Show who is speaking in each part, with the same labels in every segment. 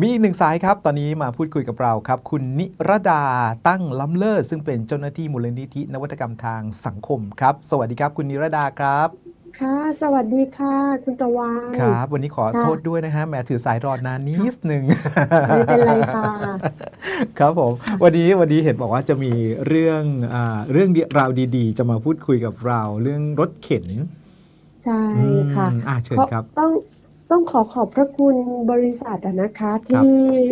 Speaker 1: มีอีกหนึ่งสายครับ ตอนนี้มาพูดคุยกับเราครับ คุณนิรดาตั้งล้ำเลิศซึ่งเป็นเจ้าหน้าที่มูลนิธินวัตกรรมทางสังคมครับ สวัสดีครับ คุณนิรดาครับ
Speaker 2: ค่ะ สวัสดีค่ะ คุณตะวัน
Speaker 1: ครับ วันนี้ขอ
Speaker 2: ค่ะ
Speaker 1: โทษด้วยนะฮะแหมถือสายรอนานนิดหนึ่ง
Speaker 2: ไม่เป็นไรค่ะ
Speaker 1: ครับผม วันนี้วันนี้เห็นบอกว่าจะมีเรื่องอาเรื่องราวดี ๆ จะมาพูดคุยกับเรา เรื่องรถเข็น
Speaker 2: ใช่ค่ะ
Speaker 1: อืมอ่าเชิญครับ
Speaker 2: ก็ต้อง ต้องขอขอบพระคุณบริษัทอะนะคะ ที่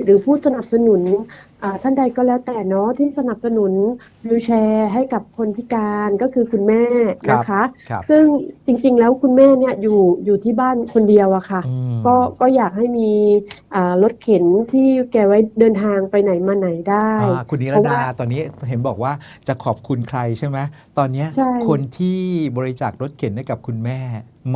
Speaker 2: หรือผู้สนับสนุนอ่าท่านใดก็แล้วแต่เนาะที่สนับสนุนวิวแชร์ให้กับคนพิการก็คือคุณแม่นะคะ
Speaker 1: ครับ
Speaker 2: ซึ่งจริงๆแล้วคุณแม่เนี่ยอยู่อยู่ที่บ้านคนเดียวอะค่ะ
Speaker 1: อืม
Speaker 2: ก็ก็อยากให้มีอ่ารถเข็นที่แกไว้เดินทางไปไหนมาไหนได้
Speaker 1: อ่าคุณนิร
Speaker 2: เพราะ
Speaker 1: ดา
Speaker 2: ว่า
Speaker 1: ตอนนี้เห็นบอกว่าจะขอบคุณใครใช่ไหมตอนเนี้ย
Speaker 2: ใช่
Speaker 1: คนที่บริจาครถเข็นให้กับคุณแม่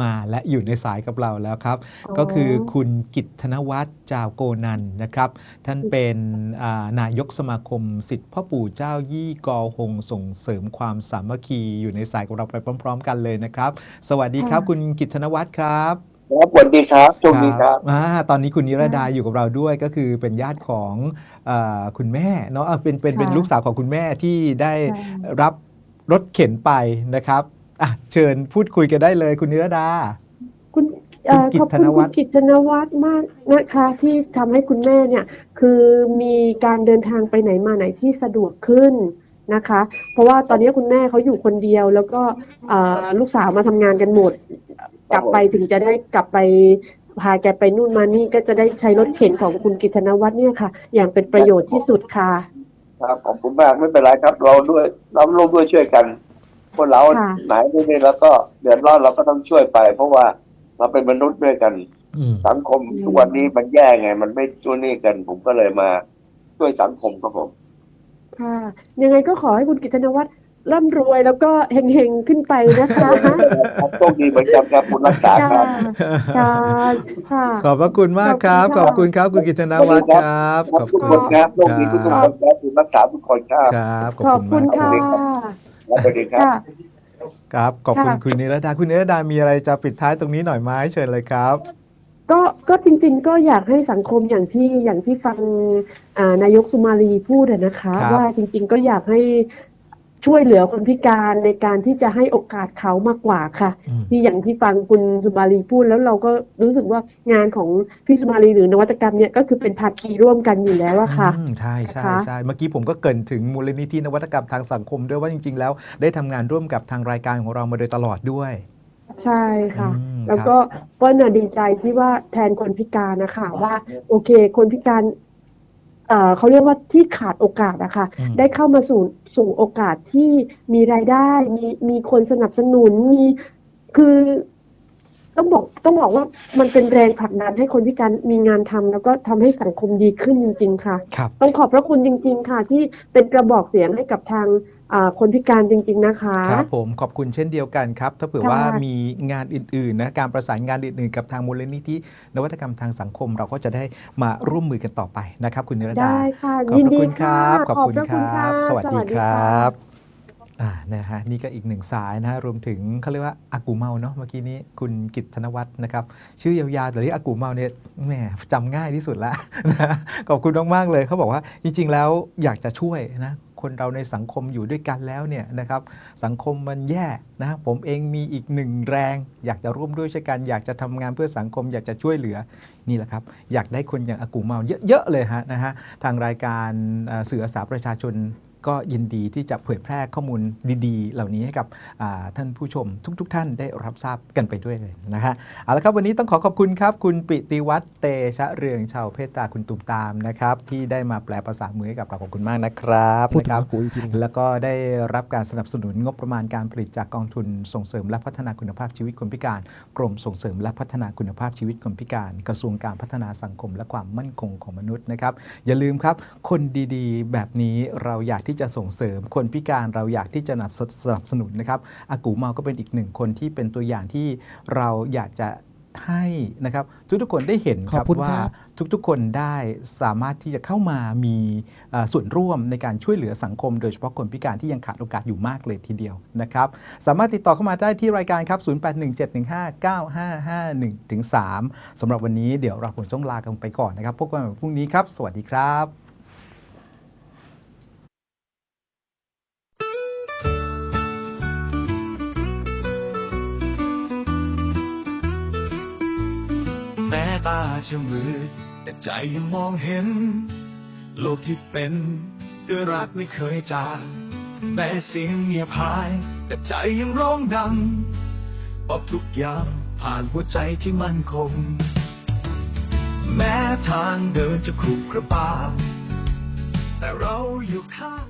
Speaker 1: มาและอยู่ในสายกับเราแล้วครับ ก็คือคุณกิตธนวัฒน์จาวโกนันนะครับ ท่านเป็นอ่านายกสมาคมสิทธิพ่อปู่เจ้ายี่กอหงส่งเสริมความสามัคคีอยู่ในสายของเราไปพร้อม ๆ กันเลยนะครับ สวัสดีครับ
Speaker 2: ค่ะ
Speaker 1: คุณกิตธนวัฒน์ครับ
Speaker 3: ครับสวัสดีครับโชคดีครับ
Speaker 1: อ่าตอนนี้คุณนิรดาอยู่กับเราด้วยก็คือเป็นญาติของอาคุณแม่เนาะอ่าเป็นเป็นเป็น
Speaker 2: ค่ะ
Speaker 1: ลูกสาวของคุณแม่ที่ได้
Speaker 2: ใช่
Speaker 1: รับรถเข็นไปนะครับอะเชิญพูดคุยกันได้เลยคุณนิรดา
Speaker 2: ขอบ
Speaker 1: ธ
Speaker 2: คุ
Speaker 1: น
Speaker 2: ณ
Speaker 1: วั
Speaker 2: คุ
Speaker 1: ฒ
Speaker 2: ณ
Speaker 1: น์
Speaker 2: กิตธนวัฒน์มากนะคะ ที่ทำให้คุณแม่เนี่ย คือมีการเดินทางไปไหนมาไหนที่สะดวกขึ้นนะคะ เพราะว่าตอนนี้คุณแม่เขาอยู่คนเดียว แล้วก็เอ่อลูกสาวมาทำงานกันหมด กลับไปถึงจะได้กลับไปพาแกไปนู่นมานี่ก็จะได้ใช้รถเข็นของคุณกิตธนวัฒน์เนี่ยค่ะ อย่างเป็นประโยชน์ที่สุดค่ะ
Speaker 3: ครับขอบคุณมากไม่เป็นไรครับ เราด้วยเราร่วมด้วยช่วยกัน คนเรา
Speaker 2: ค่ะ
Speaker 3: ไหนนี่แล้วก็เดือดร้อนเราก็ต้องช่วยไป เพราะว่า เราเป็นมนุษย์ด้วยกัน
Speaker 1: อืม
Speaker 3: สังคมทุกวันนี้มันแย่ไง มันไม่ช่วยนี่กัน ผมก็เลยมาช่วยสังคมครับผม
Speaker 2: ค่ะยังไงก็ขอให้คุณกิตธนวัฒน์ร่ำรวยแล้วก็เฮงๆขึ้นไปนะคะ
Speaker 3: ครับโชคดีเหมือนกันครับคุณรักษาค
Speaker 2: ค่ะ
Speaker 3: รับ
Speaker 2: ค่ะค่ะ
Speaker 1: ขอบพระคุณมากครับข
Speaker 2: ข
Speaker 1: อ
Speaker 2: อ
Speaker 1: บบ
Speaker 2: คุ
Speaker 1: คุณ
Speaker 2: ณ
Speaker 1: ค
Speaker 2: ค่ะ
Speaker 1: รับคุณกิตนวัฒน์ครับ
Speaker 3: ครับทุกคนครับโชคดีทุกคนครับคุณรักษาทุกคนครับ
Speaker 1: ครับ
Speaker 2: ขอบคุณ
Speaker 1: มาก
Speaker 2: ค่ะ
Speaker 3: สวัสดีครับ
Speaker 2: ค่ะ
Speaker 1: ครับขอบคุณ
Speaker 2: ค่ะ
Speaker 1: คุณนิรดาคุณนิรดามีอะไรจะปิดท้ายตรงนี้หน่อยไหมเชิญเลยครับ
Speaker 2: ก็ก็จริงๆ ก็อยากให้สังคมอย่างที่อย่างที่ฟังอ่านายกสุมาลีพูดอะนะคะ
Speaker 1: ครับ
Speaker 2: ว่าจริงๆ ก็อยากให้ ช่วยเหลือคนพิการในการที่จะให้โอกาสเขามากกว่าค่ะ
Speaker 1: อืม
Speaker 2: ที่อย่างที่ฟังคุณสุมาลีพูดแล้วเราก็รู้สึกว่างานของพี่สุมาลีหรือนวัตกรรมเนี่ยก็คือเป็นภาคีร่วมกันอยู่แล้วอะค่ะ
Speaker 1: อืมใช่ใช่
Speaker 2: นะคะ
Speaker 1: ใช่เมื่อกี้ผมก็เกรินถึงมูลนิธินวัตกรรมทางสังคมด้วยว่าจริง ๆ แล้วได้ทำงานร่วมกับทางรายการของเรามาโดยตลอดด้วย
Speaker 2: ใช่ค่ะ
Speaker 1: อืม
Speaker 2: แล้วก็เปิ้ลน่ะดีใจที่ว่าแทนคนพิการนะคะว่า โอเค คนพิการ เอ่อเขาเรียกว่าที่ขาดโอกาสอะค่ะ
Speaker 1: อืม
Speaker 2: ได้เข้ามาสู่สู่โอกาสที่มีรายได้ มีมีคนสนับสนุนมีคือ ต้องบอกต้องบอกว่ามันเป็นแรงผลักดันให้คนพิการมีงานทำแล้วก็ทำให้สังคมดีขึ้นจริง ๆ ค่ะ
Speaker 1: ครับ
Speaker 2: ต้องขอบพระคุณจริง ๆ ค่ะ ที่เป็นกระบอกเสียงให้กับทางอ่าคนพิการจริง ๆ นะคะ
Speaker 1: ครับผมขอบคุณเช่นเดียวกันครับ ถ้าเผื่อ
Speaker 2: ค่ะ
Speaker 1: ว่ามีงานอื่น ๆ นะ การประสานงานอื่น ๆ กับทางมูลนิธินวัตกรรมทางสังคม เราก็จะได้มาร่วมมือกันต่อไปนะครับ คุณนิรดา
Speaker 2: ได้ค่ะ
Speaker 1: ขอบ
Speaker 2: ยิน
Speaker 1: พระ
Speaker 2: ดี
Speaker 1: คุณค
Speaker 2: ค่ะ
Speaker 1: รับ ขอบคุณ
Speaker 2: พระ
Speaker 1: ค
Speaker 2: ณ
Speaker 1: รับะสวัสดีคร
Speaker 2: ค่ะั
Speaker 1: บ อ่านะฮะนี่ก็อีกหนึ่งสายนะฮะรวมถึงเขาเรียกว่าอากูเมาเนาะเมื่อกี้นี้คุณกิตธนวัฒน์นะครับชื่อยาวๆแต่ที่อากูเมาเนี่ยแหมจำง่ายที่สุดละนะขอบคุณมากๆเลยเขาบอกว่าจริงๆแล้วอยากจะช่วยนะคนเราในสังคมอยู่ด้วยกันแล้วเนี่ยนะครับสังคมมันแย่นะผมเองมีอีกหนึ่งแรง อยากจะร่วมด้วยช่วยกัน อยากจะทำงานเพื่อสังคม อยากจะช่วยเหลือนี่แหละครับ อยากได้คนอย่างอากูเมาเยอะๆเลยฮะนะฮะทางรายการเสื่ออาสาประชาชน ก็ยินดีที่จะเผยแพร่ข้อมูลดีๆ เหล่านี้ให้กับอ่าท่านผู้ชมทุก ๆ ท่านได้รับทราบกันไปด้วยเลยนะฮะเอาละครับวันนี้ต้องขอขอบคุณครับ คุณปิติวัฒน์เตชะเรืองชาวเพชรตราคุณตุมตามนะครับ ที่ได้มาแปลภาษามือให้กับเราขอบคุณมากนะครับ
Speaker 4: พูดถึ
Speaker 1: นะ
Speaker 4: ง
Speaker 1: ครับ
Speaker 4: อากูอีกทีหนึง
Speaker 1: แล้วก็ได้รับการสนับสนุนงบประมาณการผลิตจากกองทุนส่งเสริมและพัฒนาคุณภาพชีวิตคนพิการ กรมส่งเสริมและพัฒนาคุณภาพชีวิตคนพิการ กระทรวงการพัฒนาสังคม และความมั่นคงของมนุษย์นะครับอย่าลืมครับ คนดีๆ แบบนี้เราอยากที่จะส่งเสริมคนพิการเราอยากที่จะสนับสนุนนะครับอากูเมาก็เป็นอีกหนึ่งคนที่เป็นตัวอย่างที่เราอยากจะให้นะครับทุกๆคนได้เห็นค
Speaker 4: ขอ
Speaker 1: รั
Speaker 4: บบคุณ
Speaker 1: ว่า
Speaker 4: ครับ
Speaker 1: ทุกๆ คนได้สามารถที่จะเข้ามามีเอ่อส่วนร่วมในการช่วยเหลือสังคม โดยเฉพาะคนพิการที่ยังขาดโอกาสอยู่มากเลยทีเดียวนะครับ สามารถติดต่อเข้ามาได้ที่รายการครับ 0817159551ถึง3สำหรับวันนี้เดี๋ยวเราคงต้องลากันไปก่อนนะครับพบกันใหม่พรุ่งนี้ครับ สวัสดีครับ
Speaker 5: ตาจะมืดแต่ใจยังมองเห็น โลกที่เป็นด้วยรักไม่เคยจางแม้เสียงเงียบหาย แต่ใจยังร้องดังบอกทุกอย่างผ่านหัวใจที่มั่นคง แม้ทางเดินจะขรุขระบาแต่เราอยู่ข้าง